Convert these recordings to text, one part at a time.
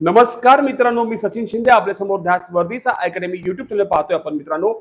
नमस्कार मित्रांनो मी सचिन शिंदे आपल्यासमोर ध्यास वर्दीचा अकॅडमी युट्यूब चॅनल पाहतोय आपण मित्रांनो.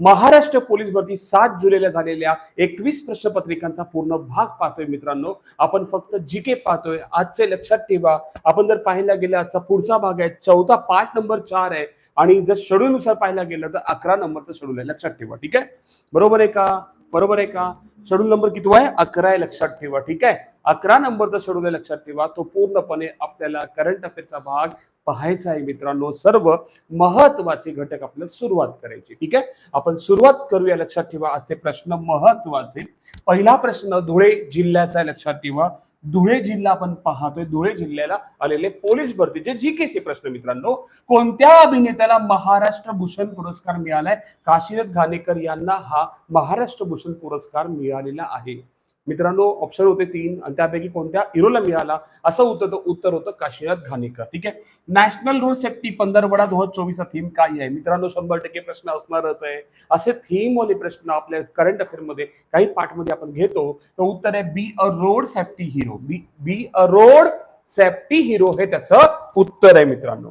महाराष्ट्र पोलीस भरती सात जुलैला झालेल्या एकवीस प्रश्नपत्रिकांचा पूर्ण भाग पाहतोय मित्रांनो. आपण फक्त जी के पाहतोय. आजचे लक्षात ठेवा. आपण जर पाहायला गेलं आजचा पुढचा भाग आहे चौथा पार्ट नंबर चार आहे. आणि जर शेड्यूलनुसार पाहायला गेलं तर अकरा नंबरचं शेड्यूल आहे. लक्षात ठेवा ठीक आहे? बरोबर आहे का? बरोबर आहे का? शेड्यूल नंबर किती आहे? अकरा आहे लक्षात ठेवा ठीक आहे? अकरा नंबरचा शेड्यूल आहे लक्षात ठेवा. तो पूर्णपणे आपल्याला करंट अफेअरचा भाग पाहायचा आहे मित्रांनो सर्व महत्त्वाचे घटक आपल्याला सुरुवात करायची. ठीक आहे? आपण सुरुवात करूया लक्षात ठेवा. आजचे प्रश्न महत्त्वाचे. पहिला प्रश्न धुळे जिल्ह्याचा लक्षात ठेवा. धुळे जिल्हा आपण पाहतोय. धुळे जिल्ह्याला आलेले पोलीस भरतीचे जी चे प्रश्न मित्रांनो. कोणत्या अभिनेत्याला महाराष्ट्र भूषण पुरस्कार मिळालाय? काशीरथ घाणेकर यांना हा महाराष्ट्र भूषण पुरस्कार मिळालेला आहे. मित्रांनो ऑप्शन होते तीन आणि त्यापैकी कोणत्या? हिरोला मिळाला. असं उत्तर उत्तर होतं काशीनाथ घाणेकर. ठीक आहे? नॅशनल रोड सेफ्टी पंधरवडा दोन हजार चोवीसचा थीम काय आहे? मित्रांनो शंभर टक्के प्रश्न असणारच आहे. असे थीम वाले प्रश्न आपल्या करंट अफेअरमध्ये काही पार्टमध्ये आपण घेतो. तर उत्तर आहे be a road safety hero B B a road safety hero हे त्याचं उत्तर आहे मित्रांनो.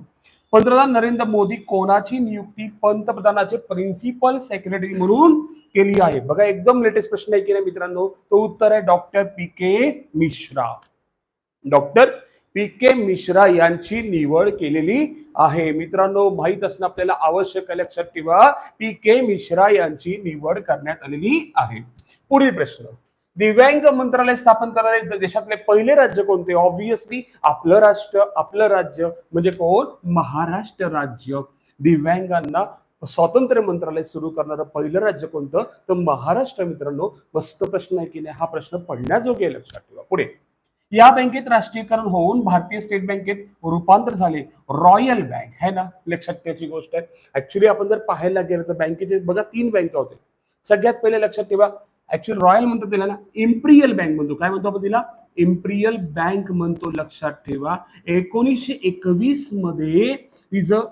पंतप्रधान नरेंद्र मोदी कोणाची नियुक्ती पंतप्रधानाचे प्रिन्सिपल सेक्रेटरी म्हणून केली आहे? बघा एकदम लेटेस्ट प्रश्न आहे की नाही मित्रांनो? तो उत्तर आहे doctor P K Mishra. Doctor P K Mishra यांची निवड केलेली आहे. मित्रांनो माहीत असणं आपल्याला आवश्यक आहे लक्षात ठेवा. पी के मिश्रा यांची निवड करण्यात आलेली आहे. पुढील प्रश्न. दिव्यांग मंत्रालय स्थापन करणारे देशातले पहिले राज्य कोणते? ऑब्विसली आपलं राष्ट्र आपलं राज्य म्हणजे कोण? महाराष्ट्र राज्य. दिव्यांगांना स्वातंत्र्य मंत्रालय सुरू करणारं पहिलं राज्य कोणतं? तर महाराष्ट्र मित्रांनो मस्त प्रश्न आहे की नाही? हा प्रश्न पडण्याजोगे लक्षात ठेवा. पुढे. या बँकेत राष्ट्रीयकरण होऊन भारतीय स्टेट बँकेत रूपांतर झाले. Royal bank. है ना? लक्षात ठेवायची गोष्ट आहे. ऍक्च्युली आपण जर पाहायला गेलं तर बँकेचे बघा तीन बँका होते. सगळ्यात पहिले लक्षात ठेवा ऍक्च्युअल रॉयल म्हणतो त्याला ना इम्प्रियल बँक म्हणतो. काय म्हणतो आपण तिला? इम्प्रियल बँक म्हणतो. लक्षात ठेवा. एकोणीसशे एकवीसमध्ये तिचं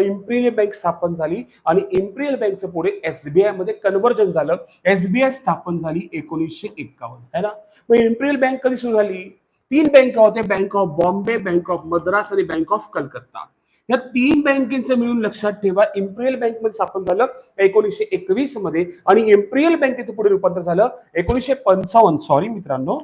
इम्प्रियल बँक स्थापन झाली आणि इम्प्रियल बँकचं पुढे एसबीआयमध्ये कन्व्हर्जन झालं. एसबीआय स्थापन झाली एकोणीसशे एक्कावन्न है ना? मग इम्प्रियल बँक कधी सुरू झाली? तीन बँका होत्या bank of Bombay bank of Madras आणि बँक ऑफ कलकत्ता या तीन बँकेचं मिळून लक्षात ठेवा. इम्पिरियल बँकमध्ये स्थापन झालं एकोणीसशे एकवीसमध्ये आणि इम्पिरियल बँकेचं पुढे रूपांतर झालं एकोणीसशे पंचावन्न. सॉरी मित्रांनो.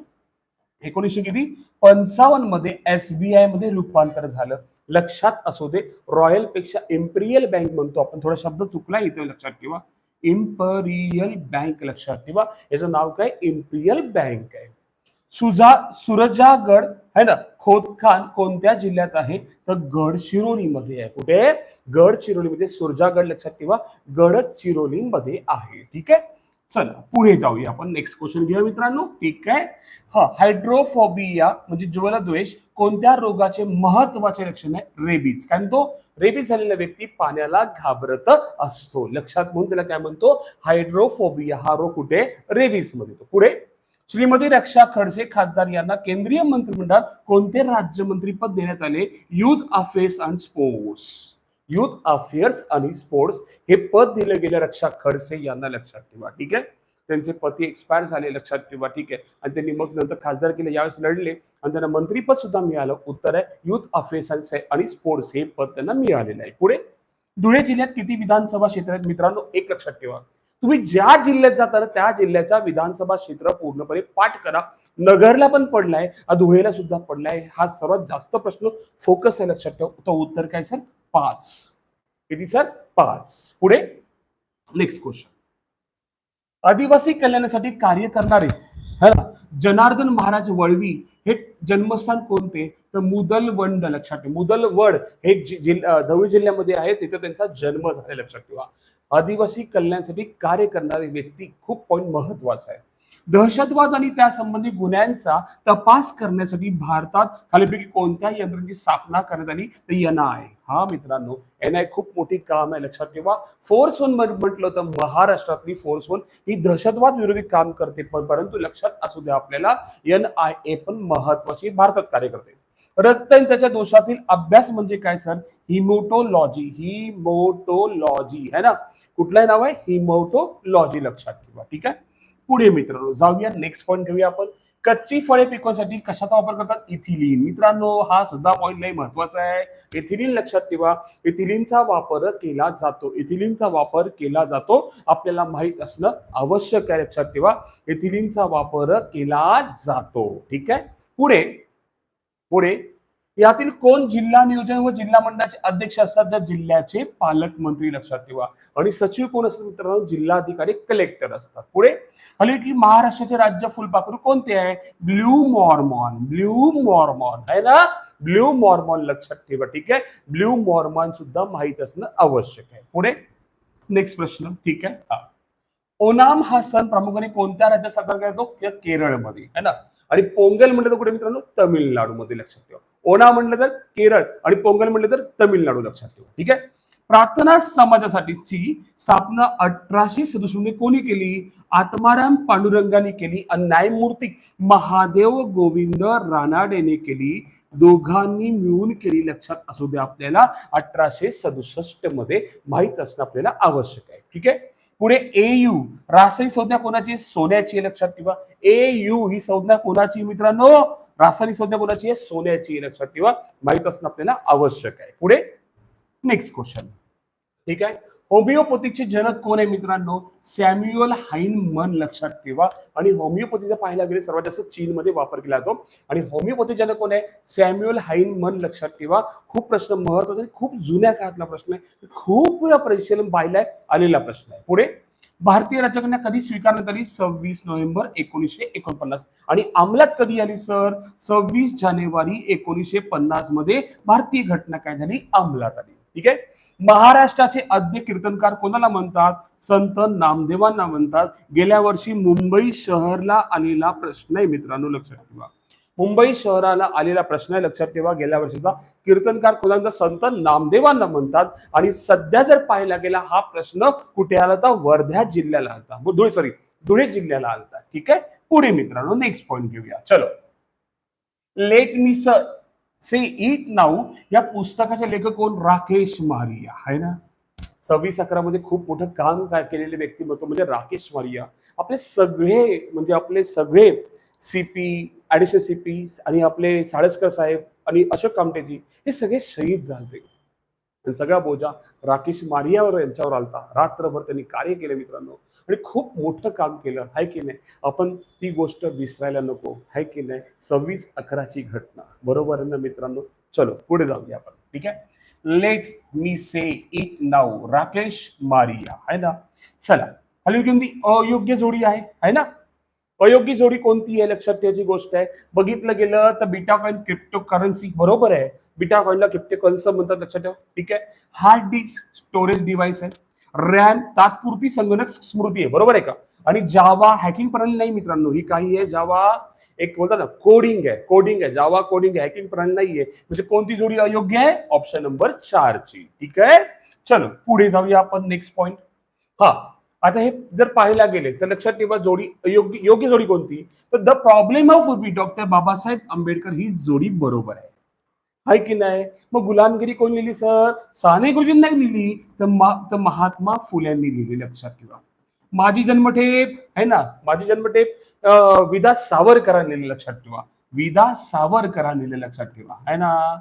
एकोणीसशे किती? पंचावन्नमध्ये एसबीआयमध्ये रूपांतर झालं. लक्षात असू दे रॉयलपेक्षा इम्पिरियल बँक म्हणतो आपण. थोडा शब्द चुकला इथे लक्षात ठेवा. इम्परियल बँक लक्षात ठेवा. याचं नाव काय? इम्पिरियल बँक आहे. सुजा सुरजागड है ना? खोदखान कोणत्या जिल्ह्यात आहे? तर गडचिरोलीमध्ये आहे. कुठे? गडचिरोलीमध्ये सुरजागड लक्षात ठेवा. गडचिरोलीमध्ये आहे. ठीक आहे? चला पुढे जाऊया आपण. नेक्स्ट क्वेश्चन घेऊया मित्रांनो. ठीक आहे? हा हायड्रोफोबिया म्हणजे ज्वलद्वेष कोणत्या रोगाचे महत्त्वाचे लक्षण आहे? रेबीज. कारण तो रेबीज झालेला व्यक्ती पाण्याला घाबरत असतो. लक्षात म्हणून त्याला काय म्हणतो? हायड्रोफोबिया हा रोग कुठे? रेबीजमध्ये पुढे. श्रीमती रक्षा खडसे खासदार यांना केंद्रीय मंत्रिमंडळात कोणते राज्यमंत्री पद देण्यात आले? Youth affairs and sports youth affairs आणि स्पोर्ट्स हे पद दिलं गेलं रक्षा खडसे यांना लक्षात ठेवा ठीक आहे? त्यांचे पती एक्सपायर झाले लक्षात ठेवा ठीक आहे? आणि त्यांनी मग नंतर खासदार केले यावेळेस लढले. आणि त्यांना मंत्रीपद सुद्धा मिळालं. उत्तर आहे युथ अफेअर्स आणि स्पोर्ट्स हे पद त्यांना मिळालेलं आहे. पुढे धुळे जिल्ह्यात किती विधानसभा क्षेत्र आहेत? मित्रांनो एक लक्षात ठेवा. तुम्ही ज्या जिल्ह्यात जाता त्या जिल्ह्याचा विधानसभा क्षेत्र पूर्णपणे पाठ करा. नगरला पण पडलाय धुळेला सुद्धा पडलाय हा सर्वात जास्त प्रश्न फोकस आहे लक्षात ठेवा. तो उत्तर काय सर पाच. किती सर पाच. पुढे? नेक्स्ट क्वेश्चन आदिवासी कल्याणासाठी कार्य करणारे है जनार्दन महाराज वळवी हे जन्मस्थान कोणते? तर मुदलवंड लक्षात ठेवा. मुदलवड हे जि- जिल- धुळे जिल्ह्यामध्ये आहे. तिथे त्यांचा जन्म झाला लक्षात ठेवा. आदिवासी कल्याणासाठी कार्य करणारी व्यक्ती खूप पॉईंट महत्त्वाचा आहे दहशतवाद आणि त्या संबंधी गुन्ह्यांचा तपास करण्यासाठी भारतात खालीपैकी कोणत्या यंत्रणेची स्थापना करण्यात आली तर एनआय हा मित्रांनो एनआय खूप मोठी काम आहे. लक्षात ठेवा. फोर्स वन म्हटलं तर महाराष्ट्रातली फोर्स वन ही दहशतवाद विरोधी काम करते. पण परंतु लक्षात असू द्या आपल्याला एन आय ए पण महत्वाची भारतात कार्य करते. रक्त त्याच्या दोषातील अभ्यास म्हणजे काय सर? हिमोटोलॉजी. हिमोटोलॉजी. है ना? कुठलंही नाव आहे हिमोटोलॉजी लक्षात ठेवा. ठीक आहे? पुढे मित्रांनो जाऊया नेक्स्ट पॉईंट घेऊया आपण. कच्ची फळे पिकवण्यासाठी कशाचा वापर करतात? इथिलीन. मित्रांनो हा सुद्धा पॉईंट लय महत्त्वाचा आहे. इथिलीन लक्षात ठेवा इथिलीनचा वापर केला जातो. इथिलीनचा वापर केला जातो आपल्याला माहीत असणं आवश्यक आहे लक्षात ठेवा. इथिलीनचा वापर केला जातो. ठीक आहे? पुढे पुढे यातील कोण जिल्हा नियोजन व जिल्हा मंडळाचे अध्यक्ष असतात? त्या जिल्ह्याचे पालकमंत्री लक्षात ठेवा. आणि सचिव कोण असतात मित्रांनो? जिल्हाधिकारी कलेक्टर असतात. पुढे हल्ली की महाराष्ट्राचे राज्य फुलपाखरू कोणते आहे? Blue Mormon. Blue Mormon. आहे ना? ब्ल्यू मॉर्मॉन लक्षात ठेवा. ठीक आहे? ब्ल्यू मॉर्मॉन सुद्धा माहीत असणं आवश्यक आहे. पुढे नेक्स्ट प्रश्न. ठीक आहे? हा. ओनाम हा सण प्रामुख्याने कोणत्या राज्यात साजरा करतो? केरळमध्ये. है ना? आणि पोंगल म्हटलं तर कुठे मित्रांनो? तमिळनाडूमध्ये लक्षात ठेवा. ओणा म्हटलं तर केरळ आणि पोंगल म्हटलं तर तमिळनाडू लक्षात ठेवा. ठीक आहे? प्रार्थना समाजासाठीची स्थापना अठराशे सदुसष्टमध्ये कोणी केली? आत्माराम पांडुरंगाने केली आणि न्यायमूर्ती महादेव गोविंद रानाडेने केली. दोघांनी मिळून केली लक्षात असू द्या आपल्याला. अठराशे सदुसष्टमध्ये माहीत असणं आपल्याला आवश्यक आहे. ठीक आहे? पुढे ए यू रासायनिक संज्ञा कोणाची सोन्याची आहे लक्षात ठेवा. ए यू ही संज्ञा कोणाची मित्रांनो? रासायनिक संज्ञा कोणाची आहे? सोन्याची आहे लक्षात ठेवा. माहीत असणं आपल्याला आवश्यक आहे. पुढे नेक्स्ट क्वेश्चन ठीक आहे? होमिओपॅथीचे जनक कोण आहे मित्रांनो? सॅम्युअल हाईन मन लक्षात ठेवा. आणि होमिओपॅथीचा पाहायला गेले सर्वात जास्त चीनमध्ये वापर केला जातो. आणि होमिओपॅथी जनक कोण आहे? सॅम्युअल हाईन मन लक्षात ठेवा. खूप प्रश्न महत्त्वाचा खूप जुन्या काळातला प्रश्न आहे. खूप वेळा परीक्षेला पाहिलाय आलेला प्रश्न आहे. पुढे भारतीय राज्यघटना कधी स्वीकारण्यात आली? सव्वीस नोव्हेंबर एकोणीसशे एकोणपन्नास. आणि अंमलात कधी आली सर? सव्वीस जानेवारी एकोणीसशे पन्नासमध्ये भारतीय घटना काय झाली? अंमलात आली. ठीक आहे? महाराष्ट्राचे आद्य कीर्तनकार कोणाला म्हणतात? संत नामदेवांना म्हणतात. गेल्या वर्षी मुंबई शहरला आलेला प्रश्न आहे मित्रांनो लक्षात ठेवा. मुंबई शहराला आलेला प्रश्न आहे लक्षात ठेवा. गेल्या वर्षीचा कीर्तनकार कोणाला संत नामदेवांना म्हणतात. आणि सध्या जर पाहायला गेला हा प्रश्न कुठे आला होता? वर्ध्या जिल्ह्याला आलता धुळे सॉरी धुळे जिल्ह्याला आलता ठीक आहे? पुढे मित्रांनो नेक्स्ट पॉईंट घेऊया. चलो. Let me sir say it now या पुस्तकाचे लेखक कोण? राकेश मारिया. आहे ना? सव्वीस अकरामध्ये खूप मोठं काम काय केलेले व्यक्तिमत्व म्हणजे राकेश मारिया. आपले सगळे म्हणजे आपले सगळे सीपी सी सीपी आणि आपले साळसकर साहेब आणि अशोक कामटेजी हे सगळे शहीद झाले. आणि सगळा बोजा राकेश मारियावर यांच्यावर आलता. रात्रभर त्यांनी कार्य केलं मित्रांनो. आणि खूप मोठं काम केलं. हाय की नाही? आपण ती गोष्ट विसरायला नको. हाय की नाही? सव्वीस अकराची घटना. बरोबर आहे ना मित्रांनो? चलो पुढे जाऊया आपण. ठीक आहे? लेट मी से इट नाव राकेश मारिया. आहे ना? चला. हल्ली कोणती अयोग्य जोडी आहे. है ना? अयोग्य जोडी कोणती आहे? लक्षात ठेवायची गोष्ट आहे. बघितलं गेलं तर बिटाकॉईन क्रिप्टो करन्सी बरोबर आहे. बिटा कॉइनला क्रिप्टो करन्सी म्हणतात लक्षात ठेवा. ठीक आहे? हार्ड डिस्क स्टोरेज डिव्हाइस आहे. रॅम तात्पुरती संगणक स्मृती आहे. बरोबर आहे का? आणि जावा हॅकिंग प्रणाली नाही मित्रांनो. ही काही आहे. जावा एक बोलतात ना कोडिंग आहे. कोडिंग आहे. जावा कोडिंग आहे. हॅकिंग प्रणाली नाहीये. म्हणजे कोणती जोडी अयोग्य आहे? ऑप्शन नंबर चार ची ठीक आहे? चलो पुढे जाऊया आपण नेक्स्ट पॉइंट हा आता हे जर पाहायला गेले तर लक्षात ठेवा जोडी योग्य योग्य जोडी कोणती? तर the problem of B doctor Babasaheb Ambedkar ही जोडी बरोबर आहे. हाय की नाही? मग गुलामगिरी कोण लिहिली सर? साने गुरुजींनी लिहिली. तर मा- तर महात्मा फुल्यांनी लिहिली लक्षात ठेवा. माझी जन्मठेप आहे ना? माझी जन्मठेप विदा सावरकरांनी लिहिली लक्षात ठेवा. विदा सावरकरांनी लिहिली लक्षात ठेवा. आहे ना?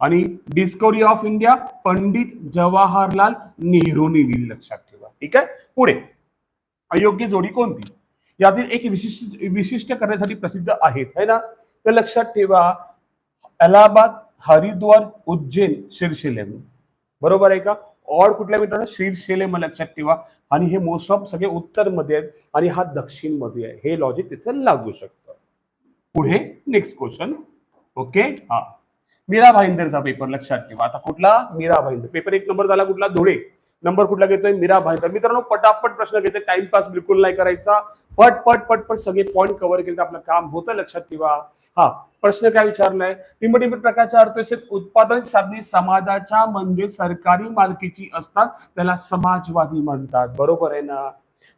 आणि Discovery of India Pandit Jawaharlal नेहरूंनी लिहिली लक्षात ठेवा ठीक आहे? पुढे. अयोग्य जोडी कोणती? यातील एक विशिष्ट विशिष्ट करण्यासाठी प्रसिद्ध आहेत है ना? तर लक्षात ठेवा अलाहाबाद हरिद्वार उज्जैन शिरशिलेम. बरोबर आहे का? ऑड कुठल्या मित्रांनो? शिरशिलेम लक्षात ठेवा. आणि हे मोस्ट ऑफ सगळे उत्तरमध्ये आहेत आणि हा दक्षिणमध्ये आहे. हे लॉजिक त्याचं लागू शकतं. पुढे नेक्स्ट क्वेश्चन ओके? हा. मीरा भाईंदरचा पेपर लक्षात ठेवा. आता कुठला? मीरा भाईंदर. पेपर एक नंबर झाला कुठला? धुळे. नंबर कुठला घेतोय? मीरा भाईंदर मित्रांनो पटापट प्रश्न घेते टाइमपास बिलकुल नाही करायचा. पट पट पट पट सगळे पॉईंट कव्हर केले तर आपलं काम होतं लक्षात ठेवा. हा प्रश्न काय विचारलाय? टिंबटिंब प्रकारच्या अर्थव्यवस्थेत उत्पादन साधने समाजाच्या म्हणजे सरकारी मालकीची असतात. त्याला समाजवादी म्हणतात. बरोबर आहे ना?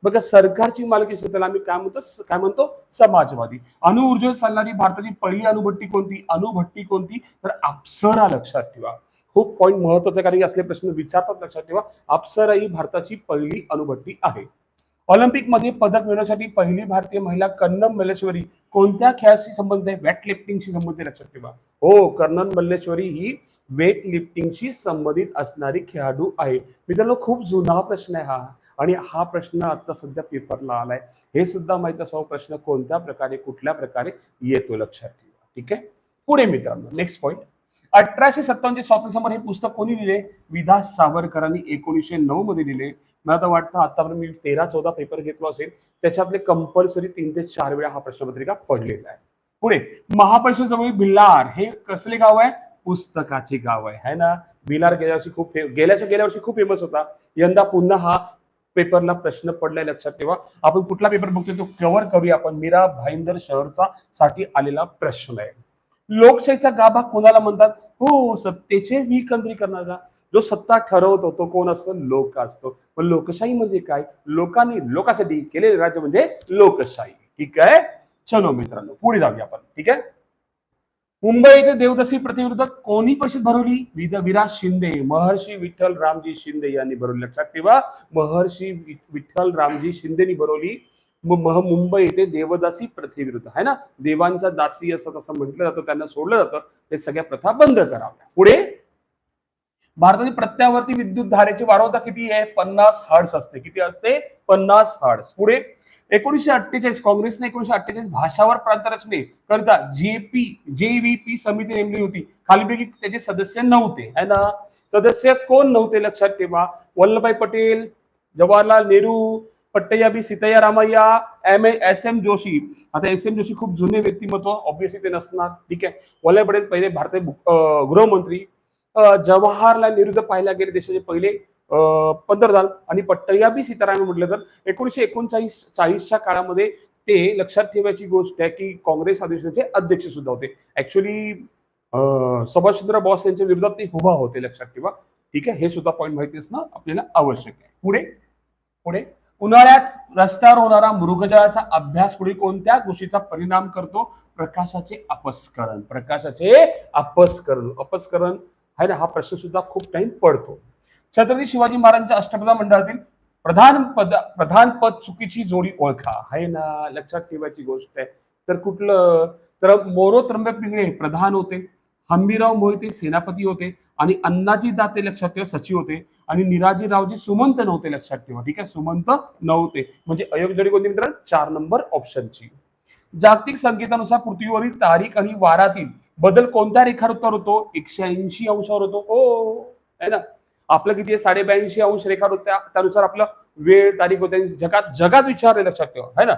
बघा सरकारची मालकी असते त्याला आम्ही काय म्हणतो? काय म्हणतो? समाजवादी. अणुऊर्जेवर चालणारी भारताची पहिली अणुभट्टी कोणती? अणुभट्टी कोणती? तर अप्सरा लक्षात ठेवा. खूप पॉईंट महत्त्वाचे कारण असले प्रश्न विचारतात लक्षात ठेवा. अप्सरा ही भारताची पहिली अणुभट्टी आहे. ऑलिम्पिकमध्ये पदक मिळवण्यासाठी पहिली भारतीय महिला कर्नम मल्लेश्वरी कोणत्या खेळाशी संबंधित आहे? वेट लिफ्टिंगशी संबंधित लक्षात ठेवा. हो कर्णन मल्लेश्वरी ही वेट लिफ्टिंगशी संबंधित असणारी खेळाडू आहे. मित्रांनो खूप जुना प्रश्न आहे हा. आणि हा प्रश्न आता सध्या पेपरला आलाय. हे सुद्धा माहीत असावं प्रश्न कोणत्या प्रकारे कुठल्या प्रकारे येतो लक्षात ठेवा. ठीक आहे? पुढे मित्रांनो नेक्स्ट पॉईंट अठराशे सत्तावन्नचे स्वातंत्र्य हे पुस्तक कोणी लिहिले? विधा सावरकरांनी एकोणीसशे नऊ मध्ये लिहिले. मला आता वाटतं आतापर्यंत मी तेरा चौदा पेपर घेतलो असेल. त्याच्यातले कंपल्सरी तीन ते चार वेळा हा प्रश्नपत्रिका पडलेला आहे. पुढे महाबळेश्वर जवळ भिल्लार हे कसले गाव आहे? पुस्तकाचे गाव आहे. है ना? भिलार गेल्या वर्षी खूप गेल्याच्या गेल्या वर्षी खूप फेमस होता. यंदा पुन्हा हा पेपरला प्रश्न पडलाय लक्षात ठेवा. आपण कुठला पेपर बघतोय तो कव्हर करूया आपण. मीरा भाईंदर शहरचा साठी आलेला प्रश्न आहे. लोकशाहीचा गाभा कोणाला म्हणतात? हो सत्तेचे विकेंद्रीकरणाला जो सत्ता ठरवतो तो कोण असतो? लोक असतो. पण लोकशाही म्हणजे काय? लोकांनी लोकांसाठी केलेले राज्य म्हणजे लोकशाही. ठीक आहे? चलो मित्रांनो पुढे जाऊया आपण. ठीक आहे? मुंबई येथे देवदसी प्रतिविरुद्ध कोणी परिषद भरवली? विराज शिंदे. महर्षी विठ्ठल रामजी शिंदे यांनी भरवली. लक्षात ठेवा. महर्षी विठ्ठल रामजी शिंदेनी भरवली. मुंबई येथे देवदासी प्रथेविरुद्ध आहे ना? देवांच्या दासी असतात असं म्हटलं जातं त्यांना सोडलं जातं. ते सगळ्या प्रथा बंद कराव्या. पुढे? भारतातील प्रत्यावर्ती विद्युत धारेची वारंवारता किती आहे? पन्नास हर्ड्स असते. किती असते? पन्नास हर्ड्स पुढे? एकोणीशे अठ्ठेचाळीस काँग्रेसने एकोणीशे अठ्ठेचाळीस भाषावर प्रांत रचने करता जेपी जेव्हीपी समिती नेमली होती. खालीपैकी त्याचे सदस्य नव्हते. है ना? सदस्य कोण नव्हते लक्षात ठेवा. Vallabhbhai Patel Jawaharlal Nehru Pattabhi Sitaramayya M S M Joshi. आता एस एम जोशी खूप जुने व्यक्तिमत्व ऑब्विसली ते नसणार. ठीक आहे? वल्लभ पटेल पहिले भारतीय गृहमंत्री. जवाहरलाल नेहरू जर पाहायला गेले देशाचे पहिले पंतप्रधान. आणि पट्टयाबी सीतारामन म्हटलं तर एकोणीशे एकोणचाळीस चाळीसच्या काळामध्ये ते लक्षात ठेवायची गोष्ट आहे की काँग्रेस अधिवेशनाचे अध्यक्ष सुद्धा होते. ऍक्च्युली सुभाषचंद्र बोस यांच्या विरोधात ते उभा होते लक्षात ठेवा. ठीक आहे? हे सुद्धा पॉईंट माहिती असणं आपल्याला आवश्यक आहे. पुढे? पुढे? उन्हाळ्यात रस्त्यावर होणारा मृगजळाचा अभ्यास पुढे कोणत्या गोष्टीचा परिणाम करतो? प्रकाशाचे अपस्करण. प्रकाशाचे अपस्करण. अपस्करण आहे ना हा प्रश्न सुद्धा खूप टाइम पडतो. छत्रपती शिवाजी महाराजांच्या अष्टप्रधान मंडळातील प्रधान पद प्रधान पद चुकीची जोडी ओळखा. आहे ना लक्षात ठेवायची गोष्ट आहे. तर कुठलं? तर मोरो त्र्यंबक पिंगळे प्रधान होते. हंबीराव मोहिते सेनापती होते. आणि अण्णाजी दाते लक्षात ठेवा सचिव होते. आणि निराजीरावजी सुमंत नव्हते लक्षात ठेवा ठीक आहे? सुमंत नव्हते. म्हणजे अयोग जोडी कोणती मित्र चार नंबर ऑप्शनची जागतिक संकेतानुसार पृथ्वीवरील तारीख आणि वारातील बदल कोणत्या रेखावृत्तावर होतो? एकशे ऐंशी अंशावर होतो. हो है ना? आपलं किती आहे? साडे ब्याऐंशी अंश रेखावृत्त त्यानुसार आपलं वेळ तारीख होते. जगात जगात विचारले लक्षात ठेवा है ना?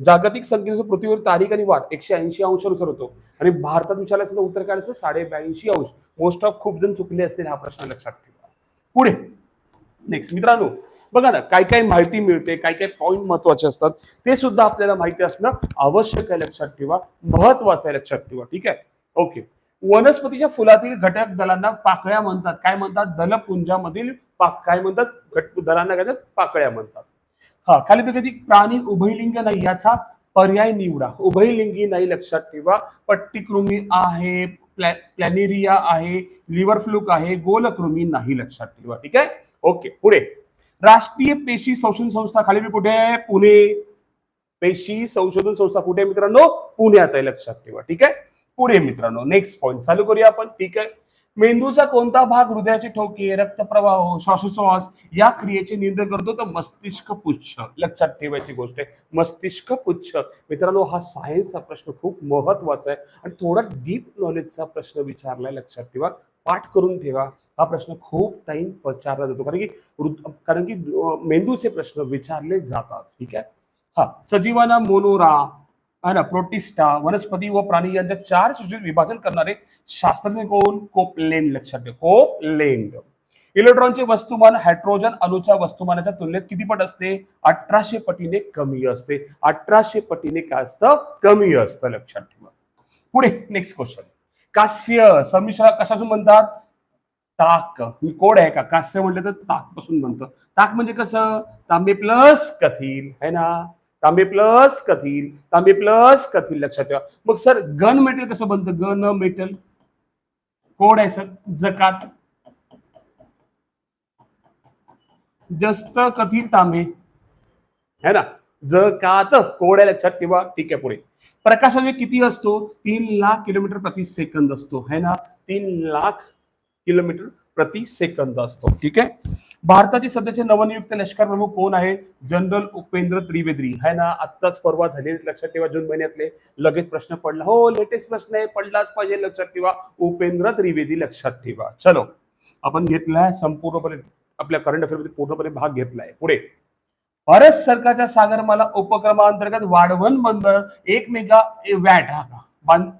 जागतिक संख्येनुसार पृथ्वीवर तारीख आणि वार एकशे ऐंशी अंशानुसार होतो. आणि भारतात विचारलं असेल तर उत्तर काय असेल? साडे ब्याऐंशी अंश. मोस्ट ऑफ खूप जण चुकले असतील हा प्रश्न लक्षात ठेवा. पुढे. नेक्स्ट मित्रांनो बघा ना काय काय माहिती मिळते काय काय पॉईंट महत्त्वाचे असतात ते सुद्धा आपल्याला माहिती असणं आवश्यक आहे लक्षात ठेवा महत्वाचं आहे लक्षात ठेवा ठीक आहे? ओके वनस्पतीच्या फुलातील घटक दलांना पाकळ्या म्हणतात. काय म्हणतात? दलपुंजामधील पाक काय म्हणतात? घट दलांना काय पाकळ्या म्हणतात. हा खाली कधी प्राणी उभयलिंग नाही याचा पर्याय निवडा. उभयलिंगी नाही लक्षात ठेवा. पट्टीकृमी आहे प्लॅ- प्लॅनेरिया आहे लिव्हर फ्लूक आहे गोलकृमी नाही लक्षात ठेवा ठीक आहे? ओके पुढे. राष्ट्रीय पेशी संशोधन संस्था खाली मी कुठे? आहे पुणे. पेशी संशोधन संस्था कुठे मित्रांनो? पुण्यात आहे लक्षात ठेवा ठीक आहे? पुढे मित्रांनो नेक्स्ट पॉईंट चालू करूया आपण ठीक आहे? मेंदूचा कोणता भाग हृदयाचे ठोके रक्तप्रवाह श्वासोश्वास या क्रियेचे नियंत्रण करतो तर मस्तिष्क पुच्छ. लक्षात ठेवायची गोष्ट आहे मस्तिष्क पुच्छ. मित्रांनो हा सायन्सचा प्रश्न खूप महत्त्वाचा आहे आणि थोडा डीप नॉलेजचा प्रश्न विचारलाय लक्षात ठेवा. पाठ करून ठेवा. हा प्रश्न खूप टाइम विचारला जातो. कारण की कारण की मेंदूचे प्रश्न विचारले जातात. ठीक आहे? हा सजीवाना मोनोरा ना प्रोटिस्टा वनस्पती व प्राणी यांच्या चार सृष्टीत विभाजन करणारे शास्त्रज्ञ कोण? कोपलेंड लक्षात ठेव. कोपलेंड इलेक्ट्रॉनचे वस्तुमान हायड्रोजन अणूच्या वस्तुमानाच्या तुलनेत किती पट असते? अठराशे पटीने कमी असते. अठराशे पटीने काय असतं? कमी असतं. लक्षात ठेवा. पुढे नेक्स्ट क्वेश्चन कास्य. संमिश्र कशापासून म्हणतात ताक. मी कोड आहे का? कास्य म्हटलं तर ताकपासून म्हणतं ताक म्हणजे कसं? तांबे प्लस कथील है ना? तांबे प्लस कथील तांबे प्लस कथील लक्षात ठेवा. मग सर गन मेटल कसं बनतं? Gun metal. कोड आहे सर जकात. जस्त कथील तांबे. है ना? जकात कोड कोड्या लक्षात ठेवा. ठीक आहे पुढे. प्रकाशावेग किती असतो? तीन लाख किलोमीटर प्रति सेकंद असतो. है ना? तीन लाख किलोमीटर प्रति सेकंद असतो. ठीक आहे? भारताचे सध्याचे नवनियुक्त लष्कर प्रमुख कोण आहे? जनरल उपेंद्र त्रिवेदी. है ना? आत्ताच परवा झालेले लक्षात ठेवा जून महिन्यातले लगेच प्रश्न पडला. हो लेटेस्ट प्रश्न आहे. पडलाच पाहिजे लक्षात ठेवा. उपेंद्र त्रिवेदी लक्षात ठेवा. चलो. आपण घेतलाय संपूर्णपणे आपल्या करंट अफेअरमध्ये पूर्णपणे भाग घेतलाय. पुढे. भारत सरकारच्या सागरमाला उपक्रमाअंतर्गत वाढवण बंदर एक मेगा वॅट हा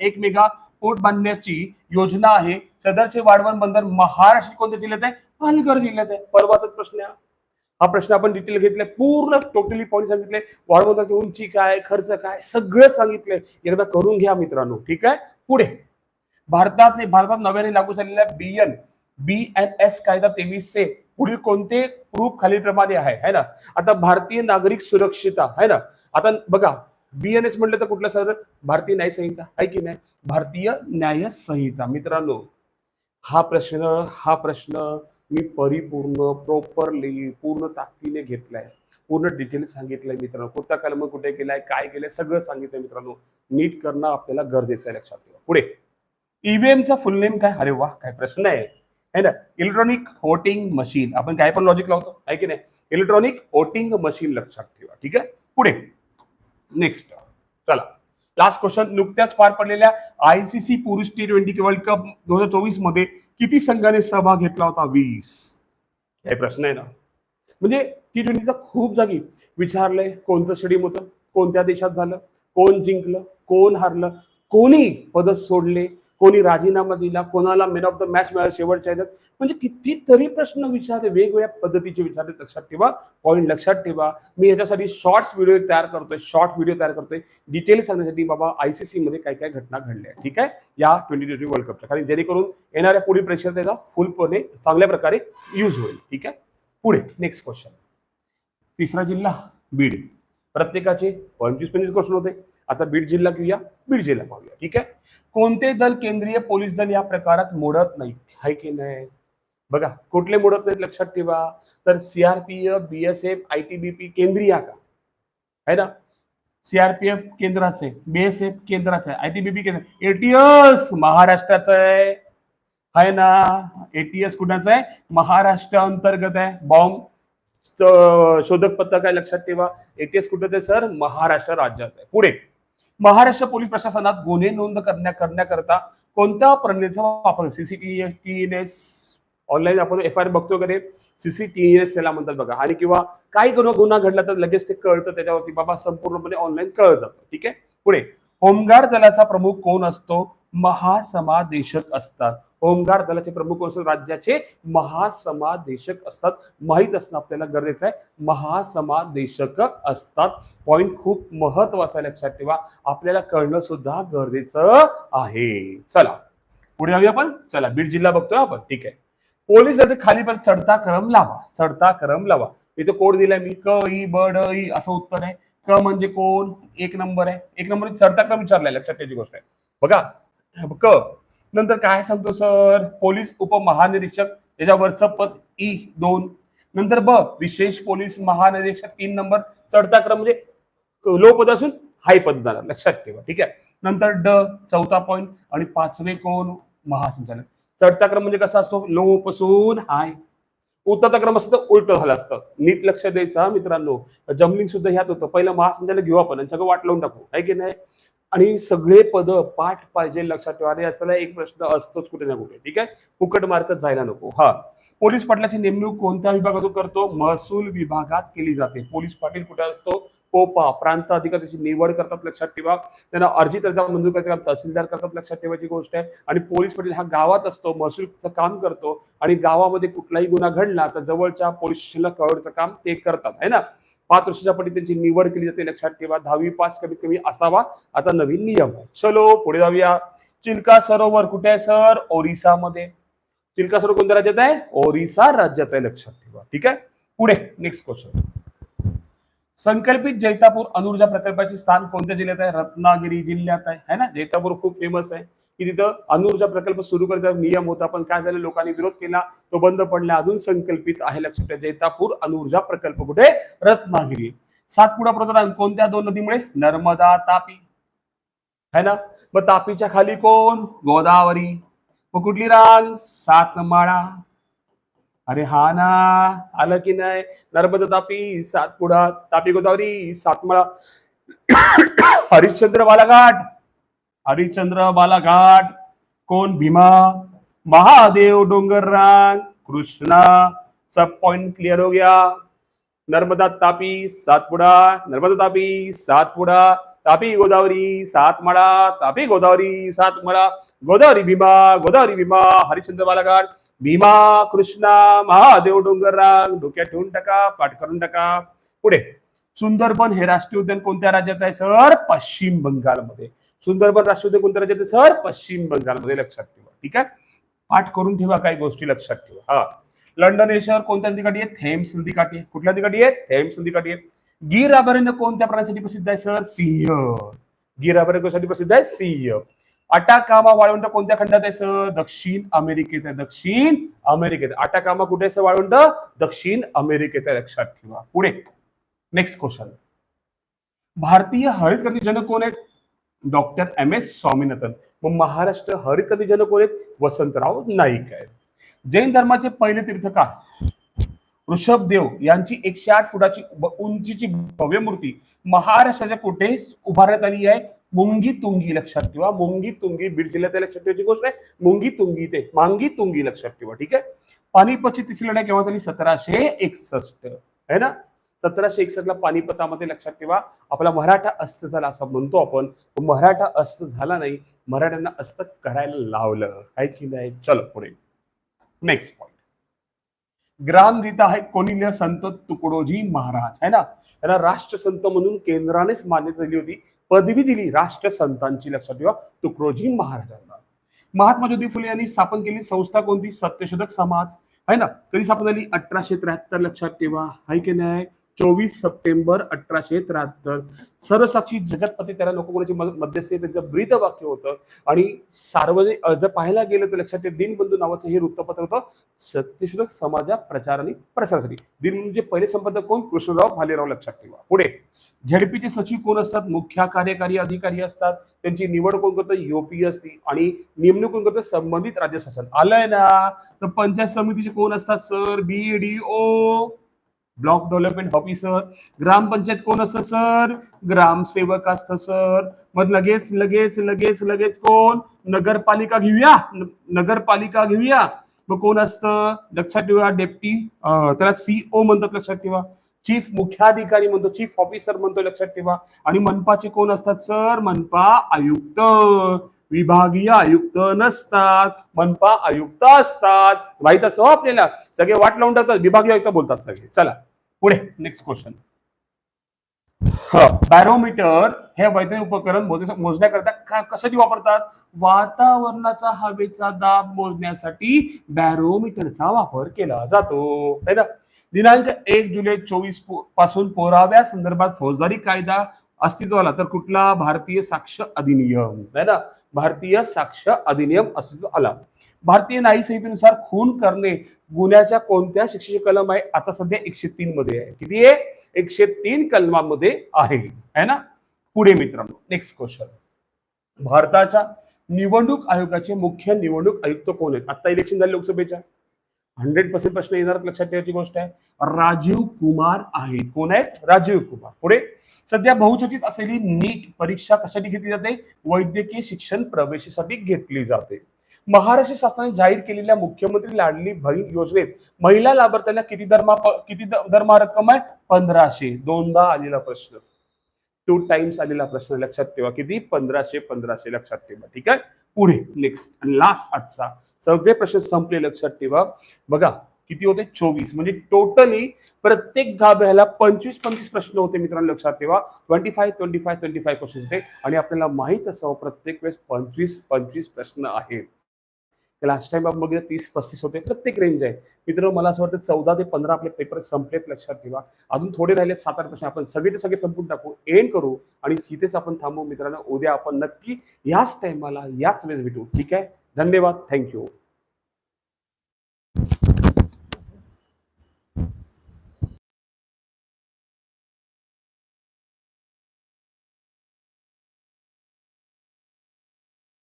एक मेगा पोर्ट बांधण्याची योजना आहे. सदरचे वाढवण बंदर महाराष्ट्र कोणत्या जिल्ह्यात आहे? पालघर जिल्ह्यात आहे. परवाचाच प्रश्न आहे हा. प्रश्न आपण डिटेल घेतलाय. पूर्ण टोटली पॉईंट सांगितले वाढवंदाची उंची काय खर्च काय सगळं सांगितलंय. एकदा करून घ्या मित्रांनो. ठीक आहे? पुढे. भारतात भारतात नव्याने लागू झालेल्या बीएन बी एन एस कायदा तेवीस से पुढील कोणते प्रूफ खालीलप्रमाणे आहे? है ना? आता भारतीय नागरिक सुरक्षिता है ना? आता बघा बीएनएस म्हटलं तर कुठलं सर? भारतीय न्याय संहिता. आहे की नाही? भारतीय न्याय संहिता. मित्रांनो हा प्रश्न हा प्रश्न मी परिपूर्ण प्रॉपरली पूर्ण ताकदीने घेतलाय. पूर्ण डिटेल सांगितलंय मित्रांनो. कोणता कलम कुठे केलाय काय केलंय सगळं सांगितलंय मित्रांनो. नीट करणं आपल्याला गरजेचं आहे लक्षात ठेवा. पुढे. ईव्हीएमचा फुल नेम काय? अरे वा काय प्रश्न आहे. है ना? इलेक्ट्रॉनिक वोटिंग मशीन आपण काय पण लॉजिक लावतो आहे की नाही? इलेक्ट्रॉनिक वोटिंग मशीन लक्षात ठेवा. ठीक आहे? पुढे. नेक्स्ट चला. लास्ट क्वेश्चन नुकत्याच पार पडलेल्या आयसीसी पुरुष टी ट्वेंटी वर्ल्ड कप दोन हजार चोवीसमध्ये किती संघाने सहभाग घेतला होता? वीस. हे प्रश्न आहे ना? म्हणजे टी ट्वेंटीचा खूप जागी विचारलंय कोणतं स्टेडियम होतं? कोणत्या देशात झालं? कोण जिंकलं? कोण हारलं? कोणी पद सोडले? कोणी राजीनामा दिला कोणाला मेन ऑफ द मॅच मिळालं शेवटच्या ह्याच्यात. म्हणजे कितीतरी प्रश्न विचारले वेगवेगळ्या पद्धतीचे विचारले लक्षात ठेवा. पॉईंट लक्षात ठेवा. मी याच्यासाठी शॉर्ट्स व्हिडिओ तयार करतोय शॉर्ट व्हिडिओ तयार करतोय. डिटेल सांगण्यासाठी बाबा आयसीसी मध्ये काय काय घटना घडल्या ठीक आहे? या ट्वेंटी ट्वेंटी वर्ल्ड कपच्या कारण जेणेकरून येणाऱ्या पुढील प्रेक्षर त्याचा फुलपणे चांगल्या प्रकारे यूज होईल. ठीक आहे? पुढे नेक्स्ट क्वेश्चन तिसरा जिल्हा बीड. प्रत्येकाचे पंचवीस पंचवीस क्वेश्चन होते. आता बीड जिल्हा घेऊया बीड जिल्हा पाहूया. ठीक आहे? कोणते दल केंद्रीय पोलीस दल या प्रकारात मोडत नाही आहे की नाही? बघा कुठले मोडत नाहीत लक्षात ठेवा. तर सीआरपीएफ बीएसएफ आयटीबीपी केंद्रीय का? आहे ना? सीआरपीएफ केंद्राचे बीएसएफ केंद्राचं आहे आयटीबीपी केंद्र एटीएस महाराष्ट्राचं आहे. आहे ना? एटीएस कुणाचं आहे? महाराष्ट्र अंतर्गत आहे. बॉम्ब शोधक पथक आहे लक्षात ठेवा. एटीएस कुठं आहे सर? महाराष्ट्र राज्याचं आहे. पुढे. महाराष्ट्र पोलीस प्रशासनात गुन्हे नोंद करण्या करण्याकरता कोणत्या प्रणालीचा वापर? सीसीटीएस ऑनलाईन आपण एफ आय आर बघतो वगैरे. सीसीटीएस त्याला म्हणतात बघा. आणि किंवा काही गुन्हा गुन्हा घडला तर लगेच ते कळतं. त्याच्यावरती बाबा संपूर्णपणे ऑनलाईन कळत जातं. ठीक आहे? पुढे. होमगार्ड दलाचा प्रमुख कोण असतो? महासमादेशक असतात. होमगार्ड दलाचे प्रमुख कोण राज्याचे महासमादेशक असतात. माहीत असणं आपल्याला गरजेचं आहे. महासमादेशक असतात. पॉइंट खूप महत्त्वाचा आहे, लक्षात ठेवा. आपल्याला कळणं सुद्धा गरजेचं आहे. चला. पुढे जाऊया आपण. चला बीड जिल्हा बघतोय आपण. ठीक आहे. पोलीस दल खाली पण चढता क्रम लावा. चढता क्रम लावा. इथे कोड दिलाय मी. क ई ब ड ई असं उत्तर आहे. क म्हणजे कोण? एक नंबर आहे. एक नंबर चढता क्रम विचारलाय. लक्षात त्याची गोष्ट आहे. बघा. क. नंतर काय सांगतो सर? पोलीस उपमहानिरीक्षक याच्यावरचं पद ई दोन. नंतर ब विशेष पोलीस महानिरीक्षक तीन नंबर. चढता क्रम म्हणजे लो पद असून हाय पद झाला. लक्षात ठेवा ठीक आहे? नंतर ड चौथा पॉईंट आणि पाचवे कोण? महासंचालक. चढता क्रम म्हणजे कसा असतो? लो पासून हाय. उतरता क्रम असतं उलट झालं असतं. नीट लक्ष द्यायचं मित्रांनो. जमलिंग सुद्धा ह्यात होतं. पहिलं महासंचालक घेऊ आपण सगळं वाट लावून टाकू. आहे की नाही? आणि सगळे पद पाठ पाहिजे लक्षात ठेवा. आणि असताना एक प्रश्न असतोच कुठे ना कुठे. ठीक आहे? फुकट मार्कच जायला नको. हा. पोलीस पाटलाची नेमणूक कोणत्या विभागातून करतो? महसूल विभागात केली जाते. पोलीस पाटील कुठे असतो? पोपा. प्रांत अधिकाऱ्याची निवड करतात लक्षात ठेवा. त्यांना अर्जित अर्जा मंजूर करतात तहसीलदार करतात लक्षात ठेवायची गोष्ट आहे. आणि पोलीस पाटील हा गावात असतो महसूलचं काम करतो. आणि गावामध्ये कुठलाही गुन्हा घडला तर जवळच्या पोलीस स्टेशनला कळवण्याचं काम ते करतात. है ना? पाच वर्षाच्या पटी त्यांची निवड केली जाते लक्षात ठेवा. दहावी पास कमीत कमी असावा. आता नवीन नियम. आहे चलो पुढे जाऊया. चिल्का सरोवर कुठे आहे सर? ओरिसामध्ये. चिल्का सरोवर कोणत्या राज्यात आहे? ओरिसा राज्यात आहे लक्षात ठेवा. ठीक आहे? पुढे नेक्स्ट क्वेश्चन संकल्पित जैतापूर अनुर्जा प्रकल्पाचे स्थान कोणत्या जिल्ह्यात आहे? रत्नागिरी जिल्ह्यात आहे. है ना? जैतापूर खूप फेमस आहे. की तिथं अनुर्जा प्रकल्प सुरू करायचा नियम होता पण काय झालं? लोकांनी विरोध केला. तो बंद पडला. अजून संकल्पित आहे लक्षात जैतापूर अनुर्जा प्रकल्प कुठे? रत्नागिरी. सातपुडा प्रकरण कोणत्या दोन नदीमुळे? नर्मदा तापी. है ना? मग तापीच्या खाली कोण? गोदावरी. मग कुठली रांग सातमाळा. अरे हा ना. आलं की नाही? नर्मदा तापी सातपुडा तापी गोदावरी सातमाळा. हरिश्चंद्र बालाघाट. हरिश्चंद्र बालाघाट कोण? भीमा महादेव डोंगर रांग कृष्णा. सब पॉइंट क्लियर हो गया. नर्मदा तापी सातपुडा. नर्मदा तापी सातपुडा. तापी गोदावरी सातमाळा तापी गोदावरी सातमाळा गोदावरी भीमा. गोदावरी भीमा. हरिश्चंद्र बालाघाट. भीमा कृष्णा महादेव डोंगर रांग डोक्यात ठेवून टाका पाठ करून टाका. पुढे. सुंदरबन हे राष्ट्रीय उद्यान कोणत्या राज्यात आहे सर? पश्चिम बंगालमध्ये. सुंदरबन राष्ट्रीय कोणत्या राज्यात सर पश्चिम बंगालमध्ये लक्षात ठेवा ठीक आहे? पाठ करून ठेवा काही गोष्टी लक्षात ठेवा. हा. लंडन हे शहर कोणत्या नदीकाठी आहे थेम्स नदीकाठी आहे कुठल्या नदीकाठी आहे थेम्स नदीकाठी आहे गीर अभयारण्य कोणत्या प्राण्यासाठी प्रसिद्ध आहे सर? सिंह. गीर अभयारण्यासाठी प्रसिद्ध आहे? सिंह. अटाकामा वाळवंट कोणत्या खंडात आहे सर? दक्षिण अमेरिकेत आहे. दक्षिण अमेरिकेत. अटाकामा कुठे आहे सर? वाळवंट? दक्षिण अमेरिकेत आहे. लक्षात ठेवा. पुढे. नेक्स्ट क्वेश्चन भारतीय हरित क्रांती जनक कोण आहेत? Doctor M S Swaminathan. मग महाराष्ट्र हरित क्रांती जनक कोण आहेत वसंतराव नाईक आहेत. जैन धर्माचे पहिले तीर्थकार. ऋषभदेव यांची एकशे आठ फुटाची उंचीची भव्य मूर्ती महाराष्ट्राच्या कुठे उभारण्यात आली आहे. मुंगी तुंगी लक्षात ठेवा. मुंगी तुंगी बीड जिल्ह्यात लक्षात ठेवायची गोष्ट आहे मुंगी तुंगी ते मांगी तुंगी लक्षात ठेवा. ठीक आहे? पानिपतची तिसरी लढाई केव्हा झाली? सतराशे एकसष्ट. आहे ना? सतराशे एकसष्टला पानिपतामध्ये लक्षात ठेवा. आपला मराठा अस्त झाला असं म्हणतो आपण. मराठा अस्त झाला नाही मराठ्यांना अस्त करायला लावलं. काय की नाही. चल पुढे. नेक्स्ट पॉइंट ग्रामगीता आहे कोणी संत तुकडोजी महाराज. है ना? त्यांना राष्ट्रसंत म्हणून केंद्रानेच मान्यता दिली होती. पदवी दिली राष्ट्रसंतांची लक्षात ठेवा. तुकडोजी महाराजांना. महात्मा ज्योती फुले यांनी स्थापन केलेली संस्था कोणती? सत्यशोधक समाज. आहे ना? कधी स्थापन झाली? अठराशे त्र्याहत्तर. लक्षात ठेवा. हाय की नाही? चोवीस सप्टेंबर अठराशे त्र्याहत्तर. सरसाक्षी जगतपती त्याला लोकगुणाची मध्यस्थी त्यांचं ब्रीद वाक्य होतं आणि सार्वजनिक जर पाहायला गेलं तर लक्षात ठेवा दिनबंधू नावाचं हे वृत्तपत्र होतं सत्यशोधक समाजा प्रचार आणि प्रसारासाठी दिनबंधूचे म्हणजे पहिले संपादक कोण? कृष्णराव भालेराव लक्षात ठेवा. पुढे. झेडपीचे सचिव कोण असतात? मुख्य कार्यकारी अधिकारी असतात. त्यांची निवड कोण करतं? योपी असते. आणि नेमणूक कोण करतं? संबंधित राज्य शासन. आलंय ना? तर पंचायत समितीचे कोण असतात? Sir B D O block development officer ग्रामपंचायत कोण असतं सर? ग्रामसेवक असतं सर. मग लगेच लगेच लगेच लगेच कोण? नगरपालिका घेऊया. नगरपालिका घेऊया. मग कोण असतं? लक्षात ठेवा डेप्टी त्याला सीओ म्हणतात लक्षात ठेवा. चीफ मुख्याधिकारी म्हणतो चीफ ऑफिसर म्हणतो लक्षात ठेवा. आणि मनपाचे कोण असतात सर? मनपा आयुक्त. विभागीय आयुक्त नसतात मनपा आयुक्त असतात. माहीत असं हो आपल्याला? सगळे वाट लावून टाकतात विभागीय आयुक्त बोलतात सगळे. चला पुढे नेक्स्ट क्वेश्चन बॅरोमीटर हे वैद्यकीय उपकरण मोजण्याकरता कशासाठी वापरतात? वातावरणाचा हवेचा दाब मोजण्यासाठी बॅरोमीटरचा वापर केला जातो. ना? दिनांक एक जुलै चोवीसपासून पोराव्या संदर्भात फौजदारी कायदा अस्तित्वाला तर कुठला भारतीय साक्ष अधिनियम? है ना? भारतीय साक्ष अधिनियम अस्तित्वात आला. भारतीय न्यायी संहितेनुसार खून करणे गुन्ह्याच्या कोणत्या शिक्षेची कलम आहे? आता सध्या एकशे तीन मध्ये आहे. किती आहे? एकशे तीन कलमामध्ये आहे. है ना? पुढे मित्रांनो नेक्स्ट क्वेश्चन भारताच्या निवडणूक आयोगाचे मुख्य निवडणूक आयुक्त कोण आहेत? आता इलेक्शन झाले लोकसभेच्या. हंड्रेड पर्सेंट प्रश्न येणार लक्षात ठेवायची गोष्ट आहे. राजीव कुमार आहेत कोण आहेत? राजीव कुमार. पुढे. सध्या बहुचर्चित असलेली नीट परीक्षा कशासाठी घेतली जाते? वैद्यकीय शिक्षण प्रवेशासाठी घेतली जाते. महाराष्ट्र शासनाने जाहीर केलेल्या मुख्यमंत्री लाडली बहीण योजनेत महिला लाभार्थ्यांना किती दरमा किती दरमा रक्कम आहे? पंधराशे. दोनदा आलेला प्रश्न. टू टाइम्स आलेला प्रश्न लक्षात ठेवा. किती? पंधराशे पंधराशे लक्षात ठेवा. ठीक आहे? पुढे नेक्स्ट आणि लास्ट आजचा. सगळे प्रश्न संपले लक्षात ठेवा. बघा किती होते? चोवीस. म्हणजे टोटली प्रत्येक गाभ्याला पंचवीस पंचवीस प्रश्न होते मित्रांनो लक्षात ठेवा. Twenty five twenty five twenty five question होते. आणि आपल्याला माहीत असावं प्रत्येक वेळेस पंचवीस पंचवीस प्रश्न आहेत. लास्ट टाइम आपण बघितलं तीस पस्तीस होते. प्रत्येक रेंज आहे. मित्रांनो मला असं वाटतं चौदा ते पंधरा आपले पेपर संपलेत लक्षात ठेवा. अजून थोडे राहिले सात आठ प्रश्न. आपण सगळे ते सगळे संपून टाकू एंड करू आणि इथेच आपण थांबू. मित्रांनो उद्या आपण नक्की याच टाइमाला याच वेळेस भेटू. ठीक आहे? धन्यवाद. थँक्यू